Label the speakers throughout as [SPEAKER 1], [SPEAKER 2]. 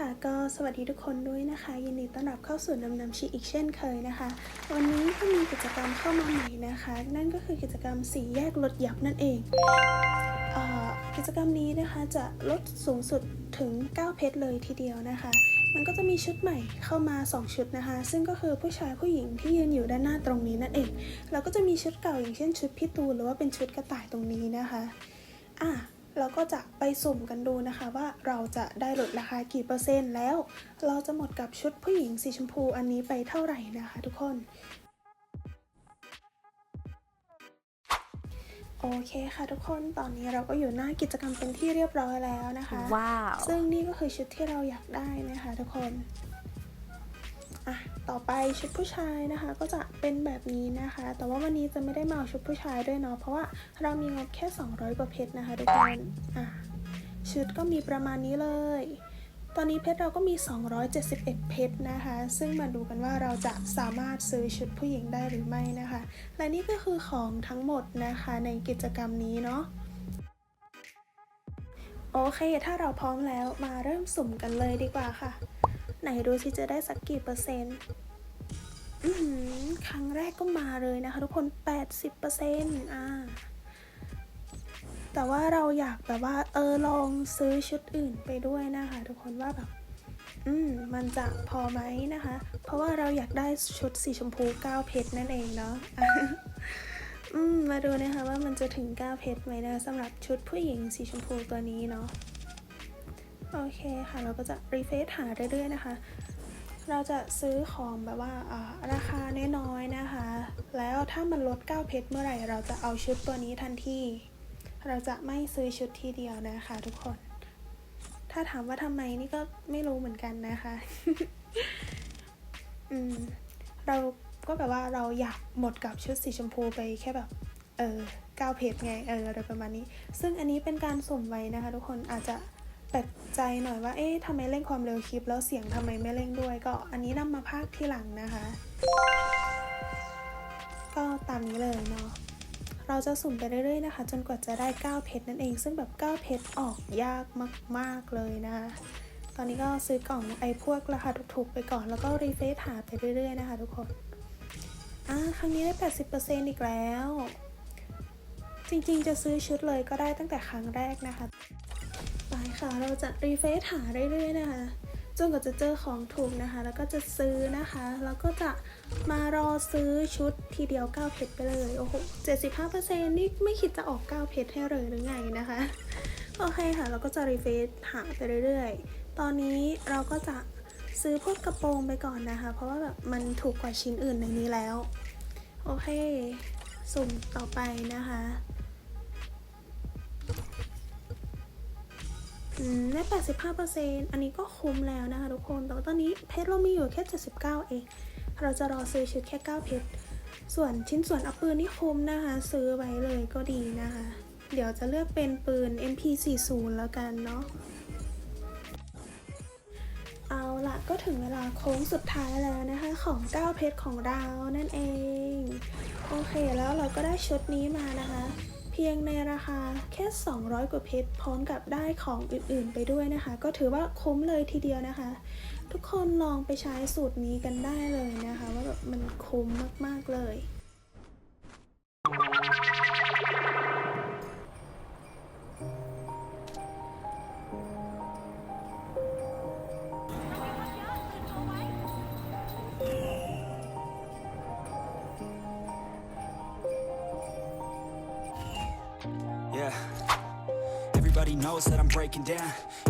[SPEAKER 1] ค่ะก็สวัสดีทุกคนด้วยนะคะ ยินดีต้อนรับเข้าสู่นำนำชีอีกเช่นเคยนะคะ วันนี้ก็มีกิจกรรมเข้ามาใหม่นะคะ นั่นก็คือกิจกรรมสีแยกลดยับนั่นเองเออกิจกรรมนี้นะคะจะลดสูงสุดถึง 9 เพชรเลยทีเดียวนะคะ มันก็จะมีชุดใหม่เข้ามา 2 ชุดนะคะ ซึ่งก็คือผู้ชายผู้หญิงที่ยืนอยู่ด้านหน้าตรงนี้นั่นเองแล้วก็จะมีชุดเก่าอย่างเช่นชุดพี่ตูหรือว่าเป็นชุดกระต่ายตรงนี้นะคะอะ เราก็จะไปสุ่มกันดูนะคะว่าเราจะได้ลดราคากี่เปอร์เซ็นต์แล้ว เราจะหมดกับชุดผู้หญิงสีชมพูอันนี้ไปเท่าไหร่นะคะทุกคนโอเคค่ะทุกคนตอนนี้เราก็อยู่หน้ากิจกรรมเป็นที่เรียบร้อยแล้วนะคะ
[SPEAKER 2] ว้าว
[SPEAKER 1] ซึ่งนี่ก็คือชุดที่เราอยากได้นะคะทุกคนอะ ต่อไปชุดผู้ชายนะคะ ก็จะเป็นแบบนี้นะคะ แต่ว่าวันนี้จะไม่ได้มาเอาชุดผู้ชายด้วยเนาะเพราะว่าเรามีงบแค่ 200กว่าเพชรนะคะทุกคนอะชุดก็มีประมาณนี้เลย ตอนนี้เพชรเราก็มี 271 เพชรนะคะ ซึ่งมาดูกันว่าเราจะสามารถซื้อชุดผู้หญิงได้หรือไม่นะคะ และนี่ก็คือของทั้งหมดนะคะในกิจกรรมนี้เนาะโอเค ถ้าเราพร้อมแล้วมาเริ่มสุ่มกันเลยดีกว่าค่ะ ไหนดูสิจะได้สักกี่เปอร์เซ็นต์ครั้งแรกก็มาเลยนะคะทุกคน 80%เปอร์เซ็นต์อ่า แต่ว่าเราอยากแบบว่าเออลองซื้อชุดอื่นไปด้วยนะคะทุกคนว่าแบบอืมมันจะพอไหมนะคะ เพราะว่าเราอยากได้ชุดสีชมพู9เพชรนั่นเองเนาะอืมมาดูนะคะว่ามันจะถึง9เพชรไหมนะสำหรับชุดผู้หญิงสีชมพูตัวนี้เนาะ โอเคค่ะ เราก็จะรีเฟซหาเรื่อยๆนะคะ เราจะซื้อของแบบว่าราคาน้อยๆนะคะ แล้วถ้ามันลด 9 เพชรเมื่อไหร่ เราจะเอาชุดตัวนี้ทันทีเราจะไม่ซื้อชุดทีเดียวนะคะทุกคน ถ้าถามว่าทำไมนี่ก็ไม่รู้เหมือนกันนะคะ อืม เราก็แบบว่าเราอยากหมดกับชุดสีชมพูไปแค่แบบ เออเก้าเพจไง เอออะไรประมาณนี้ ซึ่งอันนี้เป็นการสุ่มไว้นะคะทุกคนอาจจะ แปลกใจหน่อยว่า เอ๊ะทำไมเร่งความเร็วคลิป แล้วเสียงทำไมไม่เร่งด้วย ก็อันนี้นำมาพากที่หลังนะคะ ก็ตามนี้เลยเนาะเราจะสุ่มไปเรื่อยๆนะคะ จนกว่าจะได้ 9 เพชรนั่นเอง ซึ่งแบบ 9 เพชรออกยากมาก ๆ เลยนะคะตอนนี้ก็ซื้อกล่องไอ้พวกราคาถูกๆ ไปก่อน แล้วก็รีเฟซหาไปเรื่อยๆ นะคะทุกคน อ่า ครั้งนี้ได้ 80%อีกแล้ว จริงๆ จะซื้อชุดเลยก็ได้ตั้งแต่ครั้งแรกนะคะ ค่ะ เราจะรีเฟซหาเรื่อยๆนะคะจนกว่าจะเจอของถูกนะคะ แล้วก็จะซื้อนะคะ แล้วก็จะมารอซื้อชุดทีเดียว9เพชรไปเลย โอ้โห 75%นี่ไม่คิดจะออก9เพชรให้เลยหรือไงนะคะ โอเคค่ะ เราก็จะรีเฟซหาไปเรื่อยๆ ตอนนี้เราก็จะซื้อพวกกระโปรงไปก่อนนะคะ เพราะว่าแบบมันถูกกว่าชิ้นอื่นในนี้แล้ว โอเค สุ่มต่อไปนะคะ ได้85%อันนี้ก็คุ้มแล้วนะคะทุกคน แต่ว่าตอนนี้เพชรเรามีอยู่แค่ 79 เอง เราจะรอซื้อชุดแค่ 9 เพชร ส่วนชิ้นส่วนเอัปปืนนี่คุ้มนะคะ ซื้อไว้เลยก็ดีนะคะ เดี๋ยวจะเลือกเป็นปืน MP40 แล้วกันเนาะ เอาละก็ถึงเวลาโค้งสุดท้ายแล้วนะคะ ของ 9 เพชรของเรานั่นเอง โอเคแล้วเราก็ได้ชุดนี้มานะคะ เพียงในราคาแค่ 200 กว่าเพชรพร้อมกับได้ของอื่นๆไปด้วยนะคะ ก็ถือว่าคุ้มเลยทีเดียวนะคะ ทุกคนลองไปใช้สูตรนี้กันได้เลยนะคะ ว่าแบบมันคุ้มมากๆเลย
[SPEAKER 3] Everybody knows that I'm breaking down.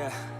[SPEAKER 3] Yeah.